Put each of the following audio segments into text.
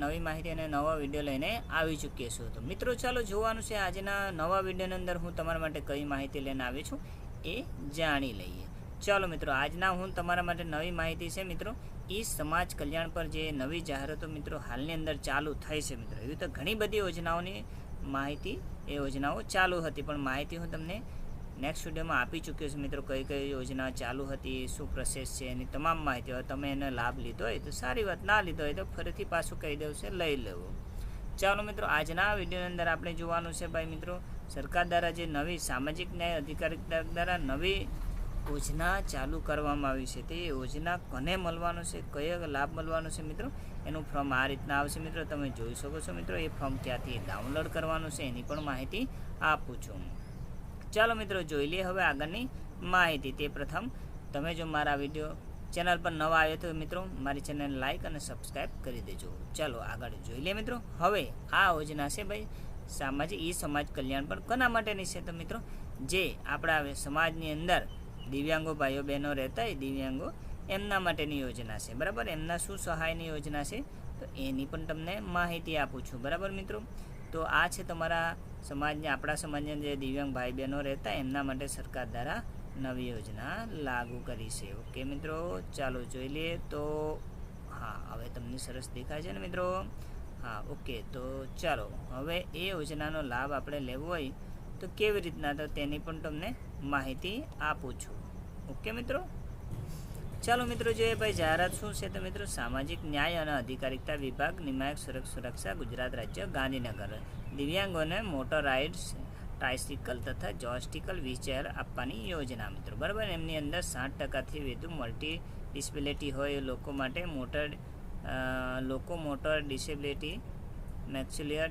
નવી માહિતી અને નવા વીડિયો લઈને આવી ચૂક્યો છું. તો મિત્રો, ચાલો જોવાનું છે આજના નવા વિડીયોની અંદર હું તમારા માટે કઈ માહિતી લઈને આવી છું એ જાણી લઈએ. ચાલો મિત્રો, આજના હું તમારા માટે નવી માહિતી છે મિત્રો. એ સમાજ કલ્યાણ પર જે નવી જાહેરાતો મિત્રો હાલની અંદર ચાલુ થઈ છે મિત્રો. એવી તો ઘણી બધી યોજનાઓની માહિતી, એ યોજનાઓ ચાલુ હતી. પણ માહિતી હું તમને નેક્સ્ટ વિડીયોમાં આપી ચૂક્યો છું મિત્રો, કઈ કઈ યોજના ચાલુ હતી, શું પ્રોસેસ છે, એની તમામ માહિતી. હોય તમે એનો લાભ લીધો હોય તો સારી વાત, ના લીધો હોય તો ફરીથી પાછું કહી દેવું છે, લઈ લેવું. ચાલો મિત્રો, આજના વિડીયોની અંદર આપણે જોવાનું છે ભાઈ મિત્રો, સરકાર દ્વારા જે નવી સામાજિક ન્યાય અધિકારી દ્વારા નવી યોજના ચાલુ કરવામાં આવી છે, તે યોજના કોને મળવાનું છે, કયો લાભ મળવાનો છે મિત્રો, એનું ફોર્મ આ રીતના આવશે મિત્રો, તમે જોઈ શકો છો મિત્રો, એ ફોર્મ ક્યાંથી ડાઉનલોડ કરવાનું છે, એની પણ માહિતી આપું છું. ચાલો મિત્રો જોઈ લઈએ હવે આગળની માહિતી. તે પ્રથમ, તમે જો મારા વીડિયો ચેનલ પર નવા આવ્યો તો મિત્રો મારી ચેનલને લાઇક અને સબસ્ક્રાઈબ કરી દેજો. ચાલો આગળ જોઈ લઈએ મિત્રો. હવે આ યોજના છે ભાઈ સામાજિક, ઈ સમાજ કલ્યાણ પણ કોના માટેની છે તો મિત્રો? જે આપણા સમાજની અંદર દિવ્યાંગો ભાઈઓ બહેનો રહેતા હોય, દિવ્યાંગો એમના માટેની યોજના છે. બરાબર? એમના શું સહાયની યોજના છે? તો એની પણ તમને માહિતી આપું છું. બરાબર મિત્રો? તો આ છે તમારા સમાજને, આપણા સમાજના જે દિવ્યાંગ ભાઈ બહેનો રહેતા, એમના માટે સરકાર દ્વારા નવી યોજના લાગુ કરી છે. ઓકે મિત્રો, ચાલો જોઈ લઈએ તો, હા, હવે તમને સરસ દેખાય છે ને મિત્રો? હા, ઓકે, તો ચાલો, હવે એ યોજનાનો લાભ આપણે લેવો હોય, તો કેવી રીતના, તો તેની પણ તમને માહિતી આપું છું. ઓકે મિત્રો? ચાલો મિત્રો, જોઈએ ભાઈ, જાહેરાત શું છે? તો મિત્રો, સામાજિક ન્યાય અને અધિકારિતા વિભાગ, નિમાયક સુરક્ષ સુરક્ષા ગુજરાત રાજ્ય, ગાંધીનગર. દિવ્યાંગોને મોટર રાઇડ્સ ટ્રાયસિકલ તથા જોસ્ટિકલ વ્હીલચેર આપવાની યોજના મિત્રો. બરાબર? એમની અંદર સાઠ ટકાથી વધુ મલ્ટી ડિસેબિલિટી હોય લોકો માટે મોટર લોકો મોટર ડિસેબિલિટી મેક્સ્યુલિયર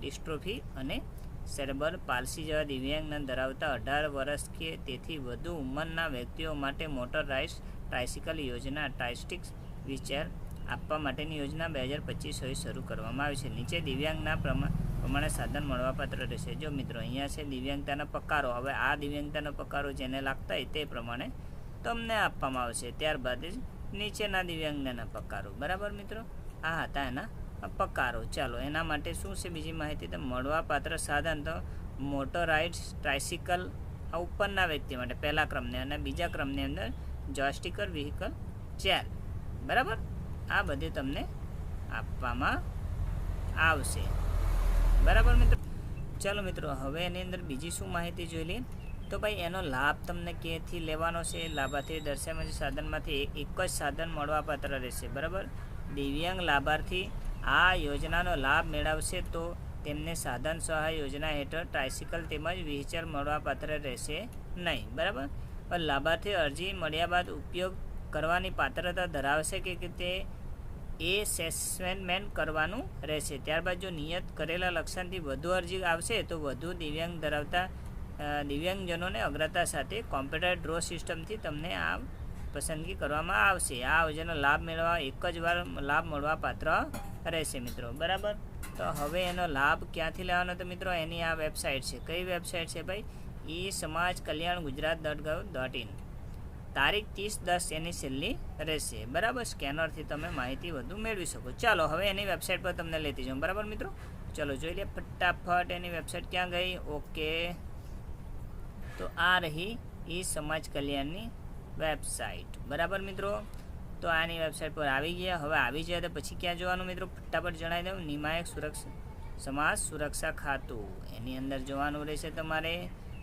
ડિસ્ટ્રોફી અને સેરેબર પાલસી જેવા દિવ્યાંગના ધરાવતા અઢાર વર્ષ કે તેથી વધુ ઉંમરના વ્યક્તિઓ માટે મોટર રાઇડ્સ ટ્રાયસિકલ યોજના ટ્રાયસ્ટિક્સ વ્હીલચેર આપવા માટેની યોજના બે હજાર પચીસ શરૂ કરવામાં આવી છે. નીચે દિવ્યાંગના પ્રમા- પ્રમાણે સાધન મળવાપાત્ર રહેશે. જો મિત્રો, અહીંયા છે દિવ્યાંગતાના પકારો. હવે આ દિવ્યાંગતાના પકારો જેને લાગતા હોય તે પ્રમાણે તમને આપવામાં આવશે. ત્યારબાદ જ નીચેના દિવ્યાંગતાના પકારો. બરાબર મિત્રો? આ હતા એના પકારો. ચાલો, એના માટે શું છે બીજી માહિતી? તો મળવાપાત્ર સાધન તો મોટોરાઇડ્સ ટ્રાયસિકલ આ ઉપરના વ્યક્તિ માટે પહેલા ક્રમને અને બીજા ક્રમની અંદર જોસ્ટિકર વ્હીકલ ચેર. બરાબર? આ બધું તમને આપવામાં આવશે. બરાબર મિત્રો? ચાલો મિત્રો, હવે એની અંદર બીજી શું માહિતી જોઈ લઈએ? તો ભાઈ, એનો લાભ તમને ક્યાંથી લેવાનો છે? લાભાર્થી દર્શાવવામાં સાધનમાંથી એક જ સાધન મળવાપાત્ર રહેશે, બરાબર? દિવ્યાંગ લાભાર્થી આ યોજનાનો લાભ મેળવશે તો તેમને સાધન સહાય યોજના હેઠળ ટ્રાયસિકલ તેમજ વ્હીલચેર મળવાપાત્ર રહેશે નહીં, બરાબર? પણ લાભાર્થી અરજી મળ્યા બાદ ઉપયોગ કરવાની પાત્રતા ધરાવશે કે તે એ સેસમેન્ટ કરવાનું રહેશે. ત્યારબાદ જો નિયત કરેલા લક્ષણથી વધુ અરજી આવશે, તો વધુ દિવ્યાંગ ધરાવતા દિવ્યાંગજનોને અગ્રતા સાથે કોમ્પ્યુટર ડ્રો સિસ્ટમથી તમને આ પસંદગી કરવામાં આવશે. આ યોજનાનો લાભ મેળવવા, એક જ વાર લાભ મળવા પાત્ર રહેશે મિત્રો. બરાબર? તો હવે એનો લાભ ક્યાંથી લેવાનો તો મિત્રો? એની આ વેબસાઇટ છે. કઈ વેબસાઇટ છે ભાઈ? E Samaj Kalyan Gujarat dot gov dot in તારીખ ત્રીસ દસ એની છેલ્લી રહેશે. બરાબર? સ્કેનરથી તમે માહિતી વધુ મેળવી શકો. ચાલો, હવે એની વેબસાઇટ પર તમને લેતી જાઉં બરાબર મિત્રો? ચલો, જોઈ લે ફટાફટ એની વેબસાઇટ ક્યાં ગઈ? ઓકે તો આ રહી એ સમાજ કલ્યાણની વેબસાઇટ. બરાબર મિત્રો? તો આની વેબસાઇટ પર આવી ગયા. હવે આવી જાય તો પછી ક્યાં જોવાનું મિત્રો? ફટાફટ જણાવી દઉં. નિમાયક સુરક્ષા, સમાજ સુરક્ષા ખાતું. એની અંદર જોવાનું રહેશે તમારે.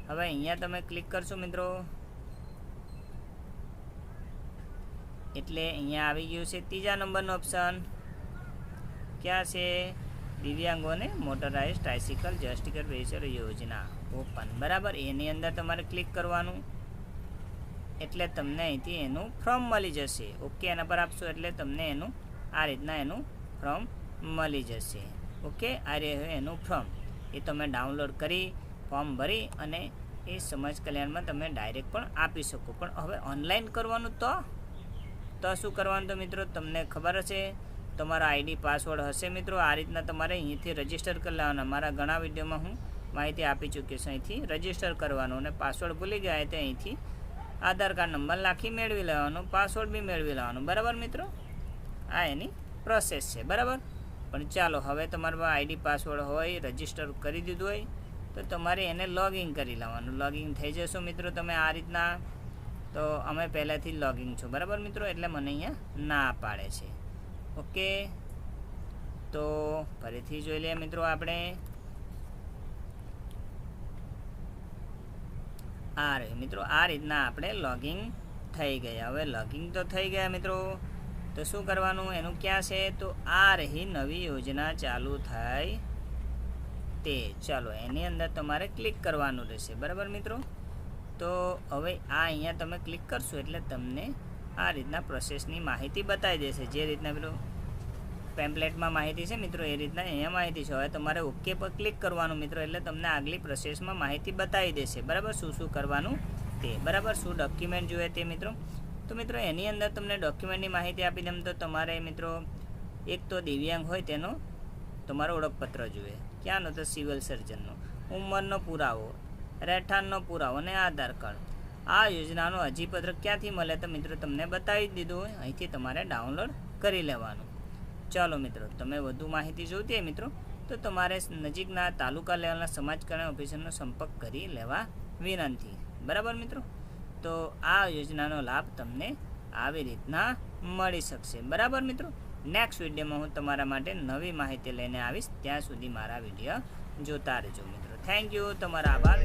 હવે અહીંયા તમે ક્લિક કરશો મિત્રો. એટલે અહીંયા આવી ગયું છે ત્રીજા નંબરનો ઓપ્શન. ક્યાં છે? દિવ્યાંગોને મોટરાઇઝ ટ્રાયસિકલ જસ્ટિકલ વેચર યોજના ઓપન બરાબર? એની અંદર તમારે ક્લિક કરવાનું. એટલે તમને અહીંથી એનું ફોર્મ મળી જશે. ઓકે એના પર આપશો એટલે તમને એનું, આ રીતના એનું ફોર્મ મળી જશે. ઓકે આ રહ્યું એનું ફોર્મ એ તમે ડાઉનલોડ કરી ફોર્મ ભરી અને એ સમાજ કલ્યાણમાં તમે ડાયરેક્ટ પણ આપી શકો. પણ હવે ઓનલાઈન કરવાનું તો તો શું કરવાનું તો મિત્રો? તમને ખબર હશે? તમારા આઈડી, પાસવર્ડ હશે મિત્રો? આ રીતના તમારે અહીંથી રજિસ્ટર કરી લેવાના. મારા ઘણા વિડીયોમાં હું માહિતી આપી ચૂક્યો છું. અહીંથી રજિસ્ટર કરવાનું અને પાસવર્ડ ભૂલી ગયા તે અહીંથી આધાર કાર્ડ નંબર નાખી મેળવી લેવાનો, પાસવર્ડ બી મેળવી લેવાનો. બરાબર મિત્રો? આ એની પ્રોસેસ છે. બરાબર? પણ ચાલો, હવે તમારા આઈડી, પાસવર્ડ હોય, રજિસ્ટર કરી દીધું હોય, તો તમારે એને લોગિન કરી લેવાનું. લોગિન થઈ જશો મિત્રો તમે આ રીતના. તો અમે પહેલાંથી જ લોગિન છું. બરાબર મિત્રો? એટલે મને અહીંયા ના પાડે છે. ઓકે? તો ફરીથી જોઈ લઈએ મિત્રો આપણે. આ રે મિત્રો, આ રીતના આપણે લોગિંગ થઈ ગયા. હવે લોગિંગ તો થઈ ગયા મિત્રો. તો શું કરવાનું? એનું ક્યાં છે? તો આ રહી નવી યોજના ચાલુ થાય તે. ચાલો, એની અંદર તમારે ક્લિક કરવાનું રહેશે. બરાબર મિત્રો? તો હવે આ અહીંયા તમે ક્લિક કરશો એટલે તમને આ રીતના પ્રોસેસની માહિતી બતાવી દેશે. જે રીતના પેલું પેમ્પલેટમાં માહિતી છે મિત્રો, એ રીતના અહીંયા માહિતી છે. હવે તમારે ઓકે પર ક્લિક કરવાનું મિત્રો, એટલે તમને આગલી પ્રોસેસમાં માહિતી બતાવી દેશે. બરાબર? શું શું કરવાનું તે. બરાબર? શું ડોક્યુમેન્ટ જોઈએ તે મિત્રો? તો મિત્રો, એની અંદર તમને ડોક્યુમેન્ટની માહિતી આપી દેમ તો તમારે મિત્રો, એક તો દિવ્યાંગ હોય તેનો તમારો ઓળખપત્ર જોઈએ. ક્યાંનો? તો સિવિલ સર્જનનો. ઉંમરનો પુરાવો. રહેઠાણનો પુરાવો અને આધાર કાર્ડ. આ યોજનાનો અરજીપત્ર ક્યાંથી મળે તો મિત્રો તમને બતાવી દીધું હોય. અહીંથી તમારે ડાઉનલોડ કરી લેવાનું. ચાલો મિત્રો, તમે વધુ માહિતી જોઈતી હોય મિત્રો, તો તમારે નજીકના તાલુકા લેવલના સમાજ કલ્યાણ ઓફિસરનો સંપર્ક કરી લેવા વિનંતી. બરાબર મિત્રો? તો આ યોજનાનો લાભ તમને આવી રીતના મળી શકશે. બરાબર મિત્રો? નેક્સ્ટ વિડીયોમાં હું તમારા માટે નવી માહિતી લઈને આવીશ. ત્યાં સુધી મારા વીડિયો જોતા રહેજો મિત્રો. થેન્ક યુ તમારા આભાર